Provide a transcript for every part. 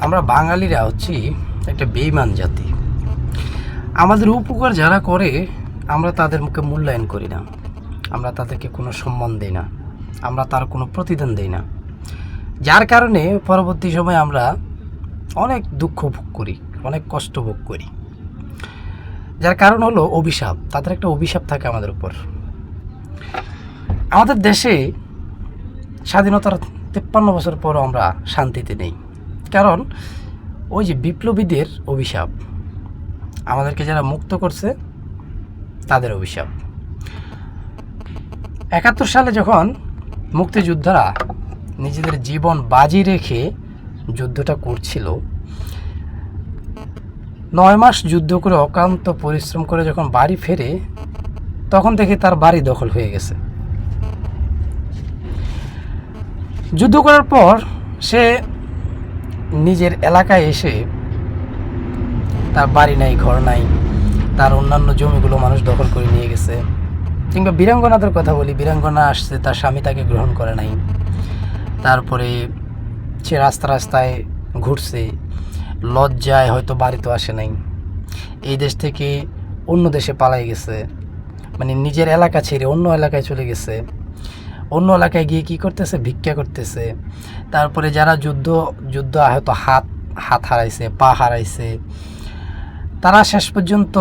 আমরা বাঙালিরা হচ্ছি একটা বেইমান জাতি। আমাদের উপকার যারা করে, আমরা তাদের মুখে মূল্যায়ন করি না। আমরা তাদেরকে কোনো সম্মান দিই না। আমরা তার কোনো প্রতিদান দিই না। যার কারণে পরবর্তী সময় আমরা অনেক দুঃখ ভোগ করি, অনেক কষ্ট ভোগ করি। যার কারণ হলো অভিশাপ। তাদের একটা অভিশাপ থাকে আমাদের উপর। আমাদের দেশে স্বাধীনতার তেপ্পান্ন বছর পরও আমরা শান্তিতে নেই। কারণ ওই যে বিপ্লবীদের অভিশাপ, আমাদেরকে যারা মুক্ত করছে, তাদের অভিশাপ। একাত্তর সালে যখন মুক্তিযোদ্ধারা নিজেদের জীবন বাজি রেখে যুদ্ধটা করছিল, নয় মাস যুদ্ধ করে অক্লান্ত পরিশ্রম করে যখন বাড়ি ফেরে, তখন থেকে তার বাড়ি দখল হয়ে গেছে। যুদ্ধ করার পর সে নিজের এলাকায় এসে তার বাড়ি নাই, ঘর নাই, তার অন্যান্য জমিগুলো মানুষ দখল করে নিয়ে গেছে। কিংবা বীরাঙ্গনাদের কথা বলি, বীরাঙ্গনা আসছে, তার স্বামী তাকে গ্রহণ করে নাই। তারপরে সে রাস্তা রাস্তায় ঘুরছে, লজ্জায় হয়তো বাড়িতে আসে নাই। এই দেশ থেকে অন্য দেশে পালাই গেছে। মানে নিজের এলাকা ছেড়ে অন্য এলাকায় চলে গেছে। অন্য এলাকায় গিয়ে কি করতেছে? ভিক্ষা করতেছে। তারপরে যারা যুদ্ধ যুদ্ধ হয়তো হাত হাত হারাইছে, পা হারাইছে, তারা শেষ পর্যন্ত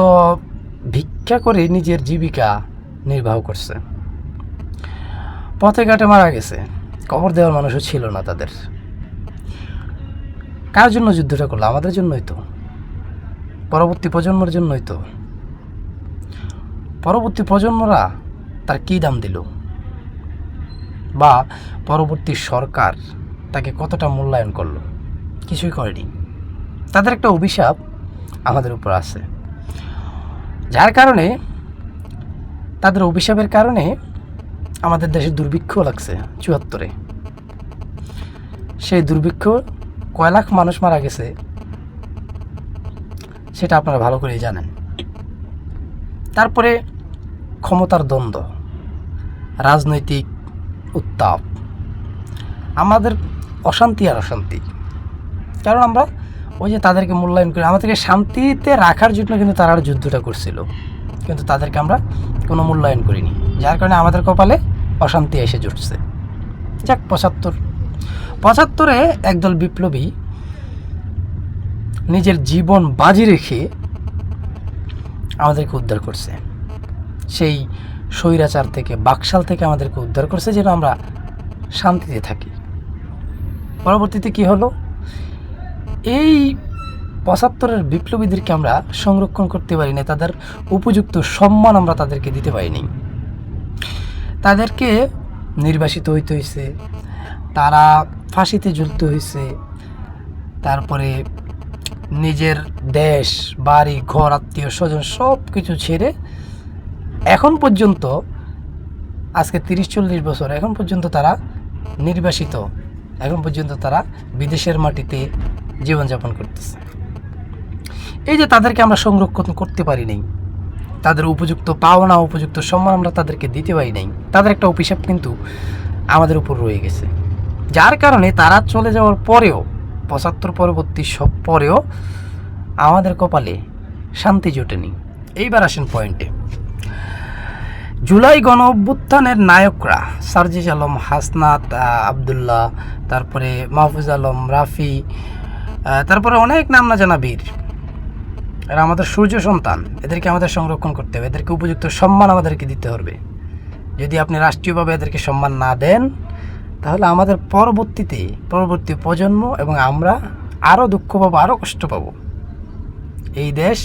ভিক্ষা করে নিজের জীবিকা নির্বাহ করছে। পথে ঘাটে মারা গেছে। কবর দেওয়ার মানুষও ছিল না তাদের। কার জন্য যুদ্ধটা করল? আমাদের জন্যই তো। পরবর্তী প্রজন্মের জন্যই তো। পরবর্তী প্রজন্মরা তার কী দাম দিল? বা পরবর্তী সরকার তাকে কতটা মূল্যায়ন করল? কিছুই করেনি। তাদের একটা অভিশাপ আমাদের উপর আছে। যার কারণে তাদের অভিশাপের কারণে আমাদের দেশে দুর্ভিক্ষ লাগছে চুয়াত্তরে। সেই দুর্ভিক্ষ কয় লাখ মানুষ মারা গেছে সেটা আপনারা ভালো করেই জানেন। তারপরে ক্ষমতার দ্বন্দ্ব, রাজনৈতিক উত্তাপ। আমাদের অশান্তি আর অশান্তি। কারণ আমরা ওই যে তাদেরকে মূল্যায়ন করি, আমাদেরকে শান্তিতে রাখার জন্য কিন্তু তারা যুদ্ধটা করছিল। কিন্তু তাদেরকে আমরা কোনো মূল্যায়ন করিনি। যার কারণে আমাদের কপালে অশান্তি এসে জুটছে। যাক, পঁচাত্তর। পঁচাত্তরে একদল বিপ্লবী নিজের জীবন বাজি রেখে আমাদেরকে উদ্ধার করছে। সেই স্বৈরাচার থেকে, বাকশাল থেকে আমাদেরকে উদ্ধার করছে যেন আমরা শান্তিতে থাকি। পরবর্তীতে কি হলো? এই পঁচাত্তরের বিপ্লবীদেরকে আমরা সংরক্ষণ করতে পারি না তাদের উপযুক্ত সম্মান আমরা তাদেরকে দিতে পারিনি। তাদেরকে নির্বাসিত হইতে হয়েছে তারা ফাঁসিতে ঝুলতে হয়েছে তারপরে নিজের দেশ, বাড়ি, ঘর, আত্মীয় স্বজন সব কিছু ছেড়ে এখন পর্যন্ত, আজকে তিরিশ চল্লিশ বছর, এখন পর্যন্ত তারা নির্বাসিত। এখন পর্যন্ত তারা বিদেশের মাটিতে জীবনযাপন করতেছে। এই যে তাদেরকে আমরা সংরক্ষণ করতে পারি নাই, তাদের উপযুক্ত পাওনা উপযুক্ত সম্মান আমরা তাদেরকে দিতে পারি নাই, তাদের একটা অভিশাপ কিন্তু আমাদের উপর রয়ে গেছে। যার কারণে তারা চলে যাওয়ার পরেও, পঁচাত্তর পরবর্তী সব পরেও আমাদের কপালে শান্তি জোটেনি এইবার আসেন পয়েন্টে জুলাই গণ অভ্যুত্থানের নায়করা, সার্জিস আলম, হাসনাত আবদুল্লাহ, তারপরে মাহফুজ আলম, রাফি তারপরে অনেক নাম না জানা বীর। এরা আমাদের সূর্য সন্তান, এদেরকে আমাদের সংরক্ষণ করতে হবে, এদেরকে উপযুক্ত সম্মান আমাদেরকে দিতে হবে। যদি আপনি রাষ্ট্রীয়ভাবে এদেরকে সম্মান না দেন, তাহলে আমাদের পরবর্তীতে, পরবর্তী প্রজন্ম এবং আমরা আরও দুঃখ পাবো, আরও কষ্ট পাবো। এই দেশ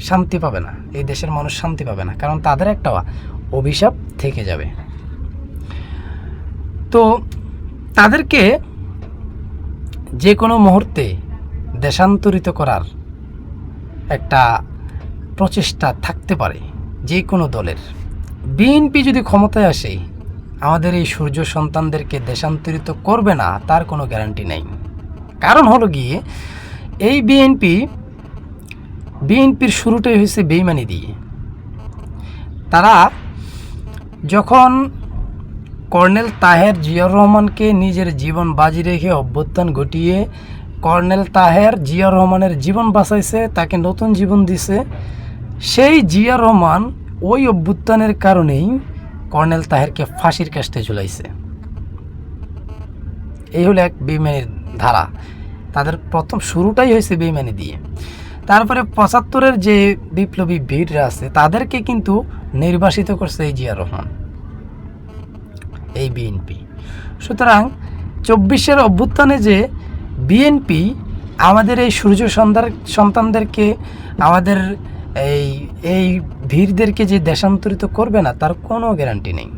শান্তি পাবে না। এই দেশের মানুষ শান্তি পাবে না। কারণ তাদের একটা অভিশাপ থেকে যাবে। তো তাদেরকে যে কোনো মুহূর্তে দেশান্তরিত করার একটা প্রচেষ্টা থাকতে পারে যে কোনো দলের। বিএনপি যদি ক্ষমতায় আসে, আমাদের এই সূর্য সন্তানদেরকে দেশান্তরিত করবে না, তার কোনো গ্যারান্টি নেই। কারণ হলো গিয়ে, এই বিএনপি বিএনপির শুরুটাই হয়েছে বেইমানি দিয়ে। তারা যখন কর্নেল তাহের জিয়াউর রহমানকে নিজের জীবন বাজি রেখে অভ্যুত্থান ঘটিয়ে কর্নেল তাহের জিয়া রহমানের জীবন বাঁচাইছে, তাকে নতুন জীবন দিছে, সেই জিয়া রহমান ওই অভ্যুত্থানের কারণেই কর্নেল তাহেরকে ফাঁসির কাস্টে ঝুলাইছে। এই হলো এক বেইমানির ধারা। তাদের প্রথম শুরুটাই হয়েছে বেইমানি দিয়ে। তারপরে পঁচাত্তরের যে বিপ্লবী ভিড়রা আছে, তাদেরকে কিন্তু নির্বাসিত করছে এই জিয়া রহমান, এই বিএনপি। সুতরাং চব্বিশের অভ্যুত্থানে যে বিএনপি আমাদের এই সূর্য সন্ধ্যার সন্তানদেরকে, আমাদের এই এই ভিড়দেরকে যে দেশান্তরিত করবে না, তার কোনো গ্যারান্টি নেই।